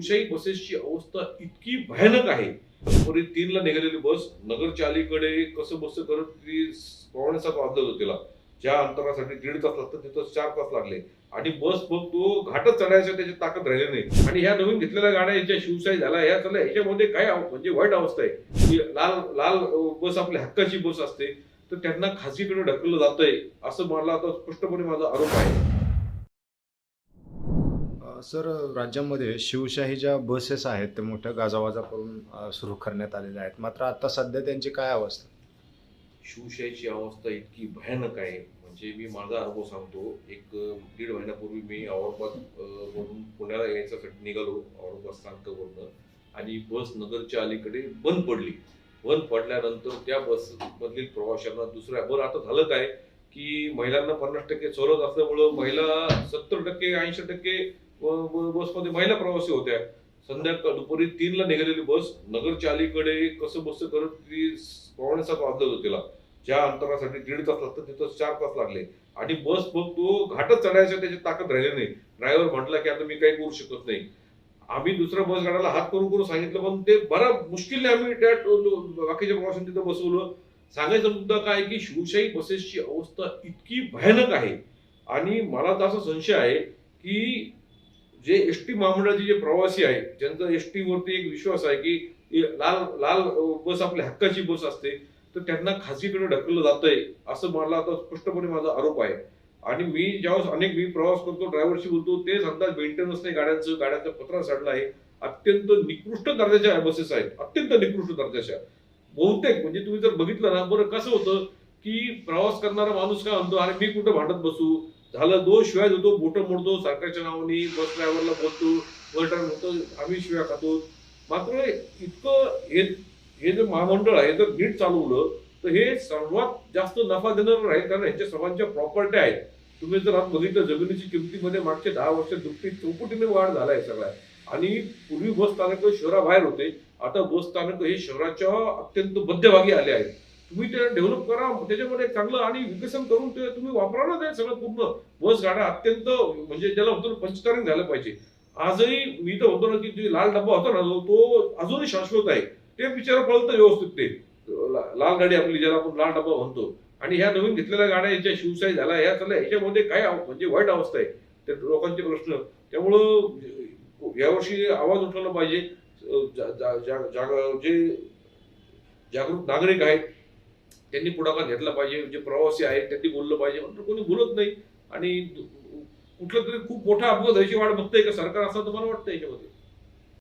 शिवशाही बसेसची अवस्था इतकी भयानक आहे. दुपारी तीनला निघालेली बस नगरच्या अलीकडे कसं बस करत ती पावणे सात वाजलं होतं तिला. ज्या अंतरासाठी दीड तास लागतात तिथं चार तास लागले. आणि बस मग तो घाटच चढायचा त्याची ताकद राहिली नाही. आणि ह्या नवीन घेतलेल्या गाड्या ज्या शिवशाही झाल्या ह्या चालल्या ह्याच्यामध्ये काय म्हणजे वाईट अवस्था आहे. की लाल लाल बस आपल्या हक्काची बस असते तर त्यांना खासगीकडे ढकललं जातंय असं मला आता स्पष्टपणे माझा आरोप आहे. सर राज्यामध्ये शिवशाही ज्या बसेस आहेत ते मोठ्या गाजावाजा करून सुरू करण्यात आलेल्या आहेत. मात्र आता सध्या त्यांची काय अवस्था? शिवशाहीची अवस्था इतकी भयानक आहे. म्हणजे मी माझा अनुभव सांगतो. एक दीड महिन्यापूर्वी मी औरंगाबाद वरून पुण्याला यायच्यासाठी निघालो औरंगाबाद स्थानकावरनं. आणि बस नगरच्या अलीकडे बंद पडली. बंद पडल्यानंतर त्या बस मधील प्रवाशांना दुसऱ्या बरं आता झालं काय? की महिलांना पन्नास टक्के सवलत असल्यामुळं महिला सत्तर टक्के ऐंशी टक्के बसमध्ये महिला प्रवासी होत्या. संध्याकाळ दुपारी तीनला निघालेली बस नगरच्या अलीकडे कसं बस करत ती पावणे सात वाजलं होतं तिला. ज्या अंतरासाठी दीड तास लागतात तिथं चार तास लागले. आणि बस मग तो घाटच चढायचा त्याची ताकद राहिली नाही. ड्रायव्हर म्हटला की आता मी काही करू शकत नाही. आम्ही दुसऱ्या बस गाड्याला हात करून करून सांगितलं पण ते बरा मुश्किलने आम्ही त्या बाकीच्या प्रवाशांनी तिथं बसवलं. सांगायचा मुद्दा काय की शिवशाही बसेसची अवस्था इतकी भयानक आहे. आणि मला तर असा संशय आहे की जे एस टी महामंडळाचे जे प्रवासी आहेत ज्यांचा एस टी वरती एक विश्वास आहे की लाल लाल बस आपल्या हक्काची बस असते तर त्यांना खासगीकडे ढकललं जातंय असं मला आता स्पष्टपणे माझा आरोप आहे. आणि मी ज्यावेळेस अनेक मी प्रवास करतो ड्रायव्हरशी बोलतो ते सांगतात मेंटेनन्स नाही गाड्यांचं गाड्यांचा पत्रा साडला आहे. अत्यंत निकृष्ट दर्जाच्या बसेस आहेत अत्यंत निकृष्ट दर्जाच्या. बहुतेक म्हणजे तुम्ही जर बघितलं ना बरं कसं होतं की प्रवास करणारा माणूस काय म्हणतो अरे मी कुठं भांडत बसू? झालं दोष शिवाय देतो बोटं मोडतो सरकारच्या नावाने बस ड्रायव्हरला बोलतो वरटर म्हणतो आम्ही शिव्या खातो. मात्र इतकं हे हे जे महामंडळ आहे जर नीट चालवलं तर हे सर्वात जास्त नफा देणार राहील कारण ह्यांच्या सर्वांच्या प्रॉपर्टी आहेत. तुम्ही जर आज बघितलं जमिनीची किमतीमध्ये मागच्या दहा वर्ष दुपटी चौपटीने वाढ झाला आहे सगळ्या आणि पूर्वी बस स्थानक शहराबाहेर होते आता बस स्थानक हे शहराच्या अत्यंत मध्यभागी आले आहेत. तुम्ही ते डेव्हलप करा त्याच्यामध्ये चांगलं आणि विकसन करून ते तुम्ही वापरा ना ते सगळं पूर्ण. बस गाड्या अत्यंत म्हणजे ज्याला होतो ना पंचतारण झालं पाहिजे. आजही मी तर होतो ना की जे लाल डब्बा होता ना तो अजूनही शाश्वत आहे. ते बिचारा पळतं व्यवस्थित ते. लाल गाडी आपली ज्याला आपण लाल डब्बा म्हणतो. आणि ह्या नवीन घेतलेल्या गाड्या याच्या शिवशाही झाला ह्या चालल्या ह्याच्यामध्ये काय म्हणजे वाईट अवस्था आहे. त्या लोकांचे प्रश्न. त्यामुळं यावर्षी आवाज उठवला पाहिजे. जा- जा- जा- जे जागरूक नागरिक आहेत त्यांनी पुढाकार घेतला पाहिजे जे प्रवासी आहेत त्यांनी बोललं पाहिजे मात्र कोणी बोलत नाही. आणि कुठलं तरी खूप मोठा अपघात व्हायची वाट बघतंय का सरकार? असं तर मला वाटतं याच्यामध्ये.